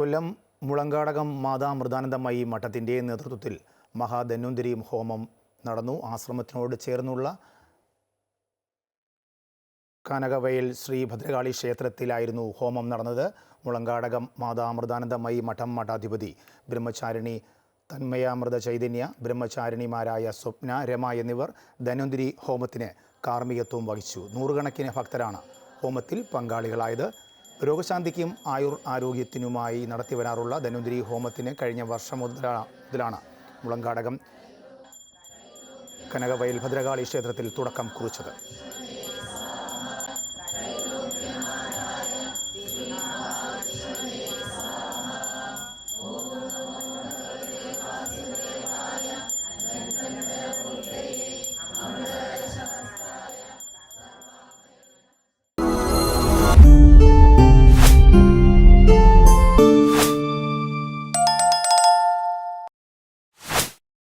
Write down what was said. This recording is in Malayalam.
കൊല്ലം മുളങ്കാടകം മാതാ മൃദാനന്ദമായി മഠത്തിന്റെ നേതൃത്വത്തിൽ മഹാധന്വന്തരി ഹോമം നടന്നു. ആശ്രമത്തിനോട് ചേർന്നുള്ള കനകവയൽ ശ്രീ ഭദ്രകാളി ക്ഷേത്രത്തിലായിരുന്നു ഹോമം നടന്നത്. മുളങ്കാടകം മാതാ അമൃതാനന്ദമയി മഠം മഠാധിപതി ബ്രഹ്മചാരിണി തന്മയാമൃത ചൈതന്യ ബ്രഹ്മചാരിണിമാരായ സ്വപ്ന രമ എന്നിവർ ധന്വന്തിരി ഹോമത്തിന് കാർമ്മികത്വം വഹിച്ചു. നൂറുകണക്കിന് ഭക്തരാണ് ഹോമത്തിൽ പങ്കാളികളായത്. രോഗശാന്തിക്കും ആയുർ ആരോഗ്യത്തിനുമായി നടത്തിവരാറുള്ള ധനുന്തിരി ഹോമത്തിന് കഴിഞ്ഞ വർഷം മുതലാ- മുതലാണ് മുളങ്കാടകം കനകവയൽ ഭദ്രകാളി ക്ഷേത്രത്തിൽ തുടക്കം കുറിച്ചത്.